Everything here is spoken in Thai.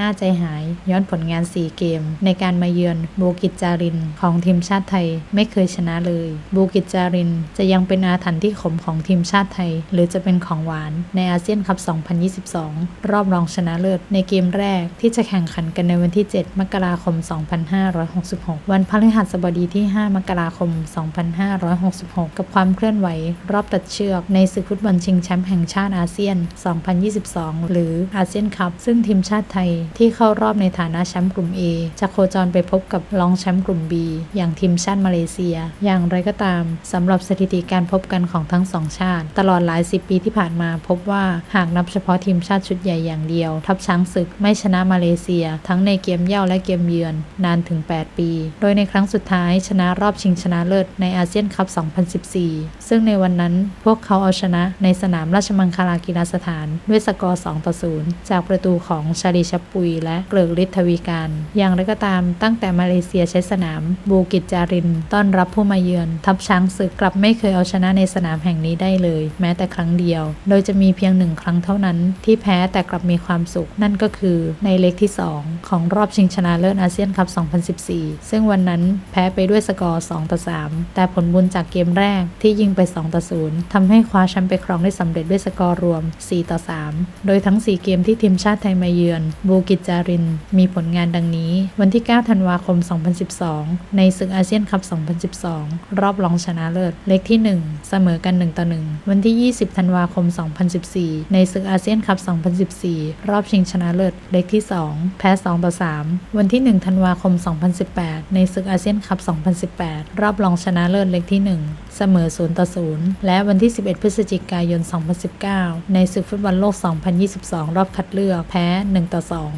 น่าใจหาย ย้อนผลงาน 4 เกม ในการมาเยือนบูกิจจารินของทีมชาติไทยไม่เคยชนะเลย บูกิจจารินจะยังเป็นอาถรรพ์ที่ขมของทีมชาติไทย หรือจะเป็นของหวานในอาเซียนคัพ 2022 รอบรองชนะเลิศในเกมแรกที่จะแข่งขันกันในวันที่ 7 มกราคม 2566 วันพฤหัสบดีที่ 5 มกราคม 2566 กับความเคลื่อนไหว รอบตัดเชือกในศึกฟุตบอลชิงแชมป์แห่งชาติอาเซียน 2022 หรืออาเซียนคัพซึ่งทีมชาติไทยที่เข้ารอบในฐานะแชมป์กลุ่ม A จะโคจรไปพบกับรองแชมป์กลุ่ม B อย่างทีมชาติมาเลเซีย อย่างไรก็ตามสำหรับสถิติการพบกันของทั้งสองชาติ ตลอดหลายสิบปีที่ผ่านมาพบว่าหากนับเฉพาะทีมชาติชุดใหญ่อย่างเดียว ทัพช้างศึกไม่ชนะมาเลเซีย ทั้งในเกมเย่าและเกมเยือน นานถึง 8 ปี โดยในครั้งสุดท้ายชนะรอบชิงชนะเลิศในอาเซียนคัพ 2014 ซึ่งในวันนั้นพวกเขาเอาชนะในสนามราชมังคลากีฬาสถานด้วยสกอร์ 2 ต่อ 0 จากประตูของชาลีชัปุยและเกริกฤทธวีการ อย่างไรก็ตามตั้งแต่มาเลเซียใช้สนามบูกิจจาริน ต้อนรับผู้มาเยือน ทัพช้างศึกกลับไม่เคยเอาชนะในสนามแห่งนี้ได้เลย แม้แต่ครั้งเดียว โดยจะมีเพียงหนึ่งครั้งเท่านั้นที่แพ้แต่กลับมีความสุข นั่นก็คือในเล็กที่ 2 ของรอบชิงชนะเลิศอาเซียนคัพ 2014 ซึ่งวันนั้นแพ้ไปด้วยสกอร์ 2 ต่อ 3 แต่ผลบุญจากเกมแรกที่ยิงไป 2 ต่อ 0ทำให้คว้าแชมป์ไปครองได้สำเร็จด้วยสกอร์รวม 4 ต่อ 3 โดยทั้ง 4 เกมที่ทีมชาติไทยมาเยือน บูกิจจาริน มีผลงานดังนี้ วันที่ 9 ธันวาคม 2012 ในศึกอาเซียนคัพ 2012 รอบรองชนะเลิศ เล็กที่ 1 เสมอกัน 1 ต่อ 1 วันที่ 20 ธันวาคม 2014 ในศึกอาเซียนคัพ 2014 รอบชิงชนะเลิศ เล็กที่ 2 แพ้ 2 ต่อ 3 วันที่ 1 ธันวาคม 2018 ในศึกอาเซียนคัพ 2018 รอบรองชนะเลิศ เล็กที่ 1 เสมอ 0 ต่อ 0 และวันที่ 11 พฤศจิกายน 2019 ในศึกฟุตบอลโลก 2022 รอบคัดเลือก แพ้ 1 ต่อ 2อง